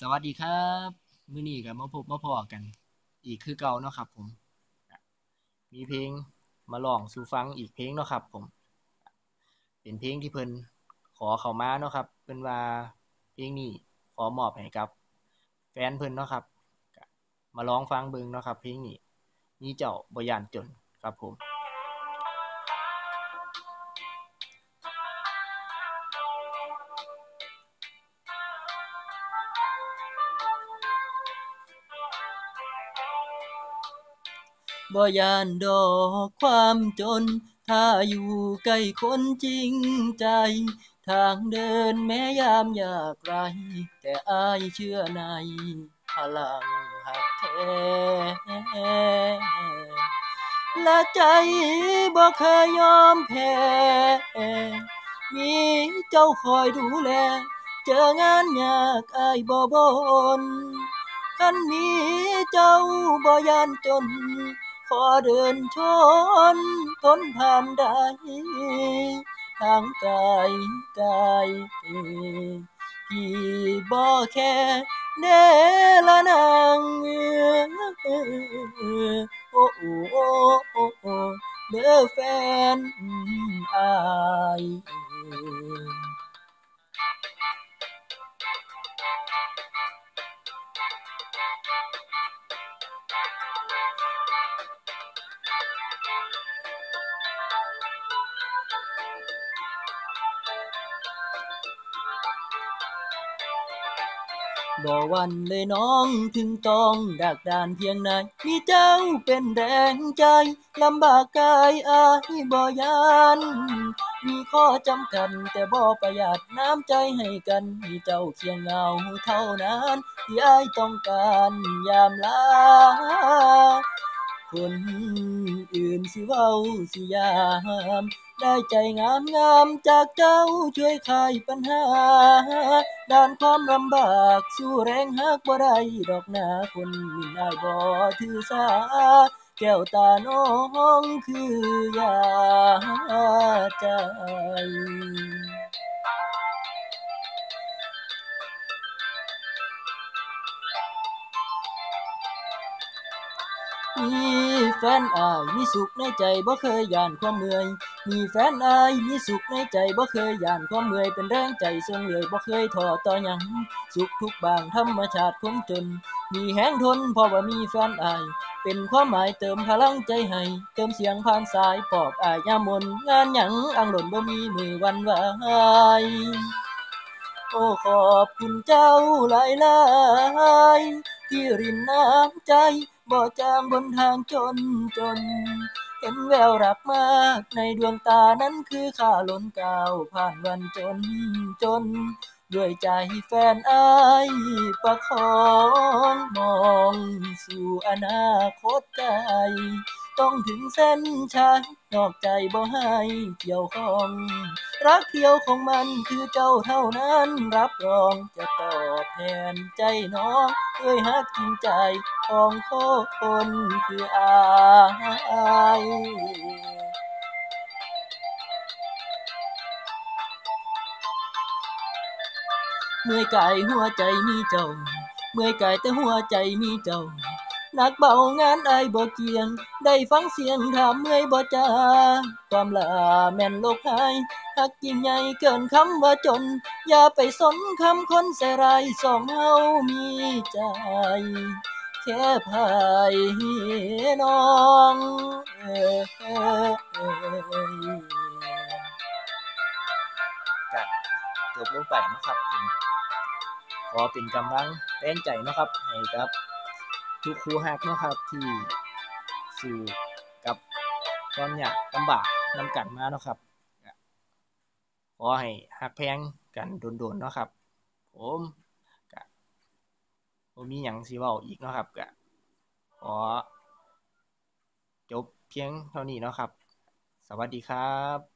สวัสดีครับมื้อนี้ก็มาพบมาพอกัน อีกคือเก่าเนาะครับ ผม มีเพลงมาร้องสู่ฟังอีกเพลงเนาะครับ ผม เป็นเพลงที่เพิ่นขอเข้ามาเนาะครับ เพิ่นว่าเพลงนี้ขอมอบให้กับ แฟนเพิ่นเนาะครับมาลองฟังเบิ่งเนาะครับ เพลงนี้มีเจ้าบ่ย้านจนครับผม บ่ยานดอกความจน ถ้าอยู่ใกล้คนจริงใจ ทางเดินแม้ยามยากไร แต่อายเชื่อในพลังฮักแท้และใจบ่เคยยอมแพ้ มีเจ้าคอยดูแล เจองานยากอายบ่บ่นคันมีเจ้าบ่ยานจน ขอเดินชนทนผ่านได้ทางไกลไกลพี่บ่แค่เดละนางโอ้เด้อแฟน บ่วันเลยน้องถึงต้องดักดานเพียงใดมีเจ้าเป็นแรงใจลำบากกายอายบ่ยานมีข้อจำกัดแต่บ่ประหยัดน้ำใจให้กัน มีเจ้าเคียงเงาเท่านั้น ที่อายต้องการยามลา คนอื่นสิเว้าสิยาม ได้ใจงามๆจากเจ้าช่วยคลายปัญหา ด้านความลำบากสู้แรงฮักบ่ได้ดอกนาคนอื่นอายบ่ถือสา แก้วตาน้องคือยาใจ มีแฟนอายมีสุขในใจบ่เคยยานความเมื่อย มีแฟนอายมีสุขในใจบ่เคยยานความเมื่อยเป็นแรงใจส่งเรื่อยบ่เคยท้อต่อหยังสุขทุกบางธรรมชาติคนจน มีแรงทนเพราะว่ามีแฟนอาย เป็นความหมายเติมพลังใจให้ เติมเสียงผ่านสายปอบอายยามนงานหยังอังหล่นบ่มีมือวันไหวโอ้ขอบคุณเจ้าหลายๆที่รินน้ำใจ บ่จางบนทางจนจน เห็นแววรักมากในดวงตานั้นคือข้าล้นก้าวผ่านวันจนจน ด้วยใจแฟนอายประคองมองสู่อนาคตไกลต้องถึงเส้นชัยนอกใจบ่ให้เกี่ยวข้อง รักเดียวของมันคือเจ้าเท่านั้นรับรองจะตอบแทนใจน้องด้วยฮักจริงใจของคนคืออายเมื่อยกายหัวใจมีเจ้า เมื่อยกายแต่หัวใจมีเจ้า หนักเบางานไอายบ่เกียง ได้ฟังเสียงถามเมื่อยบ่จ้าความลาแม่นโลกหายฮักยิ่งใหญ่เกินคำว่าจน อย่าไปสนคำคนใส่ร้ายสองเฮามีใจ แค่ภายน้องเอ่ยก็จบลงไปนะครับผมขอเป็นกำลังแรงใจนะครับให้กับ ทุกคู่ฮักเนาะครับที่สู้กับความยากลำบากนำกันมาเนาะครับขอให้ฮักแพงกันโดนๆเนาะครับ ผมก็บ่มีหยังสิเว้าอีกเนาะครับก็ขอจบเพียงเท่านี้เนาะครับ สวัสดีครับ